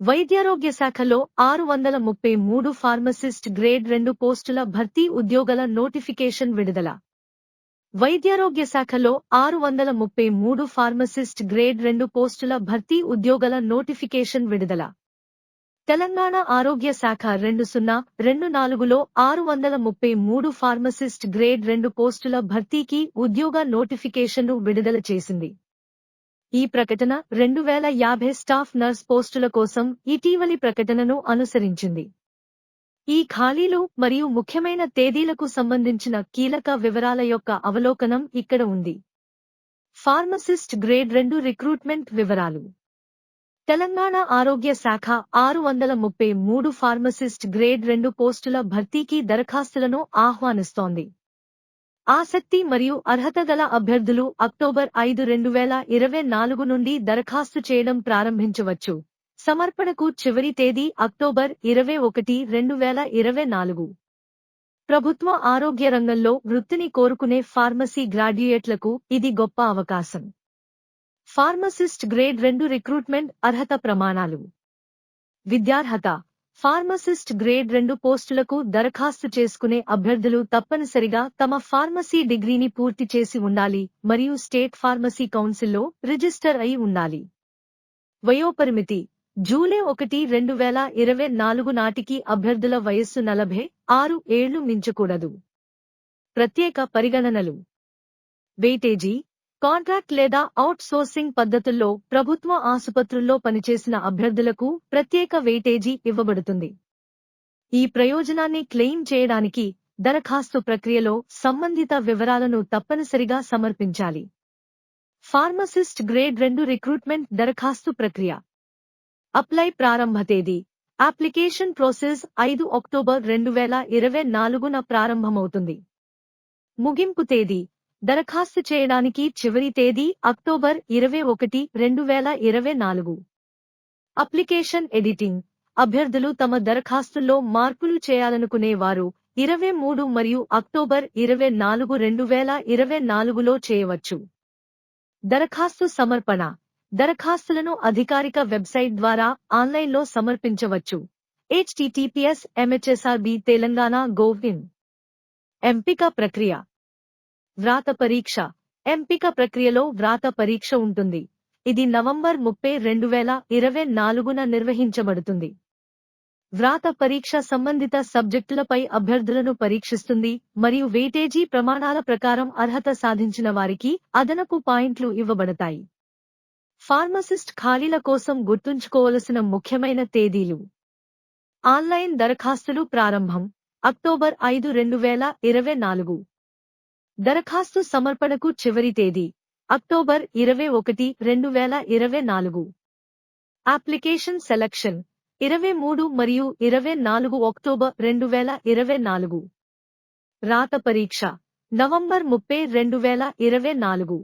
వైద్యారోగ్య శాఖలో ఆరు వందల ముప్పై మూడు ఫార్మసిస్ట్ గ్రేడ్ రెండు పోస్టుల భర్తీ ఉద్యోగాల నోటిఫికేషన్ విడుదల. వైద్యారోగ్య శాఖలో ఆరు వందల ముప్పై మూడు ఫార్మసిస్ట్ గ్రేడ్ రెండు పోస్టుల భర్తీ ఉద్యోగాల నోటిఫికేషన్ విడుదల. తెలంగాణ ఆరోగ్య శాఖ రెండు సున్నా రెండు నాలుగులో ఆరు వందల ముప్పై మూడు ఫార్మసిస్ట్ గ్రేడ్ రెండు పోస్టుల భర్తీకి ఉద్యోగ నోటిఫికేషన్ను విడుదల చేసింది. ఈ ప్రకటన రెండు వేల యాభై స్టాఫ్ నర్స్ పోస్టుల కోసం ఇటీవలి ప్రకటనను అనుసరించింది. ఈ ఖాళీలు మరియు ముఖ్యమైన తేదీలకు సంబంధించిన కీలక వివరాల యొక్క అవలోకనం ఇక్కడ ఉంది. ఫార్మసిస్ట్ గ్రేడ్ రెండు రిక్రూట్మెంట్ వివరాలు. తెలంగాణ ఆరోగ్య శాఖ ఆరు వందల ముప్పై మూడు ఫార్మసిస్ట్ గ్రేడ్ రెండు పోస్టుల భర్తీకి దరఖాస్తులను ఆహ్వానిస్తోంది. ఆసక్తి మరియు అర్హత గల అభ్యర్థులు అక్టోబర్ ఐదు రెండు వేల ఇరవై నాలుగు నుండి దరఖాస్తు చేయడం ప్రారంభించవచ్చు. సమర్పణకు చివరి తేదీ అక్టోబర్ ఇరవై ఒకటి రెండు వేల ఇరవై నాలుగు. ప్రభుత్వ ఆరోగ్య రంగంలో వృత్తిని కోరుకునే ఫార్మసీ గ్రాడ్యుయేట్లకు ఇది గొప్ప అవకాశం. ఫార్మసిస్ట్ గ్రేడ్ రెండు రిక్రూట్మెంట్ అర్హత ప్రమాణాలు. విద్యార్హత ఫార్మసిస్ట్ గ్రేడ్ రెండు పోస్టులకు దరఖాస్తు చేసుకునే అభ్యర్థులు తప్పనిసరిగా తమ ఫార్మసీ డిగ్రీని పూర్తి చేసి ఉండాలి మరియు స్టేట్ ఫార్మసీ కౌన్సిల్లో రిజిస్టర్ అయి ఉండాలి. వయోపరిమితి. జూలై ఒకటి రెండు వేల ఇరవై నాలుగు నాటికి అభ్యర్థుల వయస్సు నలభై ఆరు ఏళ్ళు మించకూడదు. ప్రత్యేక పరిగణనలు. వెయిటేజీ. కాంట్రాక్ట్ లేదా అవుట్ సోర్సింగ్ పద్ధతుల్లో ప్రభుత్వ ఆసుపత్రుల్లో పనిచేసిన అభ్యర్థులకు ప్రత్యేక వెయిటేజీ ఇవ్వబడుతుంది. ఈ ప్రయోజనాన్ని క్లెయిమ్ చేయడానికి దరఖాస్తు ప్రక్రియలో సంబంధిత వివరాలను తప్పనిసరిగా సమర్పించాలి. ఫార్మసిస్ట్ గ్రేడ్ రెండు రిక్రూట్మెంట్ దరఖాస్తు ప్రక్రియ. అప్లై ప్రారంభ తేదీ. అప్లికేషన్ ప్రోసెస్ ఐదు అక్టోబర్ రెండు వేల ఇరవై నాలుగున ప్రారంభమవుతుంది. ముగింపు తేదీ. దరఖాస్తు చేయడానికి చివరి తేదీ అక్టోబర్ ఇరవై ఒకటి రెండు వేల ఇరవై నాలుగు. Application editing. అభ్యర్థులు తమ దరఖాస్తుల్లో మార్పులు చేయాలనుకునే వారు ఇరవై మూడు మరియు అక్టోబర్ ఇరవై నాలుగు రెండు వేల ఇరవై నాలుగులో చేయవచ్చు. దరఖాస్తు సమర్పణ. దరఖాస్తులను అధికారిక వెబ్సైట్ ద్వారా ఆన్లైన్లో సమర్పించవచ్చు. హెచ్టిటిపిఎస్ ఎంహెచ్ఎస్ఆర్బి తెలంగాణ గోవిన్ ఎంపిక ప్రక్రియ. వ్రాత పరీక్ష. ఎంపిక ప్రక్రియలో వ్రాత పరీక్ష ఉంటుంది. ఇది నవంబర్ ముప్పై రెండు వేల ఇరవై నాలుగున నిర్వహించబడుతుంది. వ్రాత పరీక్ష సంబంధిత సబ్జెక్టులపై అభ్యర్థులను పరీక్షిస్తుంది మరియు వెయిటేజీ ప్రమాణాల ప్రకారం అర్హత సాధించిన వారికి అదనపు పాయింట్లు ఇవ్వబడతాయి. ఫార్మసిస్ట్ ఖాళీల కోసం గుర్తుంచుకోవలసిన ముఖ్యమైన తేదీలు. ఆన్లైన్ దరఖాస్తులు ప్రారంభం. అక్టోబర్ ఐదు రెండు వేల ఇరవై నాలుగు. దరఖాస్తు సమర్పణకు చివరి తేదీ అక్టోబర్ ఇరవై ఒకటి రెండు వేల ఇరవై నాలుగు. అప్లికేషన్ సెలక్షన్ ఇరవై మూడు మరియు ఇరవై నాలుగు అక్టోబర్ రెండు వేల ఇరవై నాలుగు. రాత పరీక్ష నవంబర్ ముప్పై రెండు వేల ఇరవై నాలుగు.